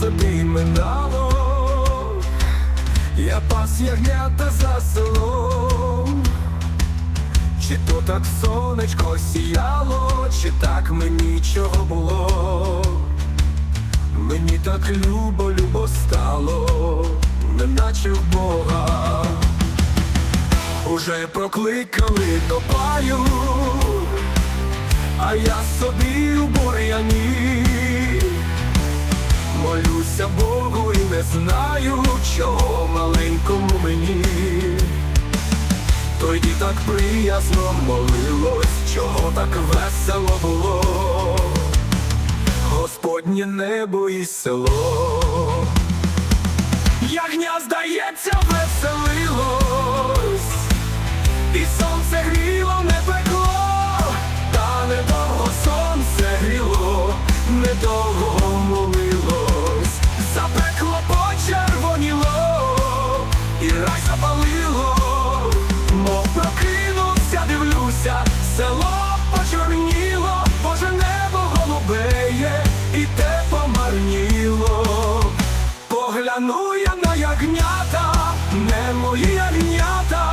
собі минало, я пас ягнята за селом. Чи то так сонечко сіяло, чи так мені чого було? Мені так любо, любо стало, неначе в Бога. Уже прокликали до паю, а я собі у бур'яні Молюся Богу і не знаю, чого маленькому мені. Тоді так приязно молилось, чого так весело було, Господнє небо і село. Ягня, здається, запекло почервоніло, і рай запалило, мов прокинувся, дивлюся, село почорніло, Боже небо голубеє, і те помарніло. Погляну я на ягнята, не мої ягнята,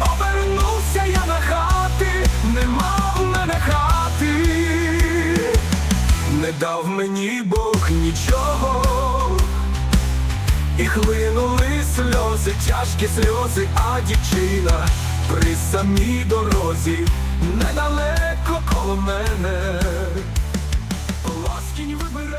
обернувся я на хати, нема в мене хати, не дав мені Бог нічого, і хлинули сльози, тяжкі сльози, а дівчина при самій дорозі недалеко коло мене. Ласкінь вибери.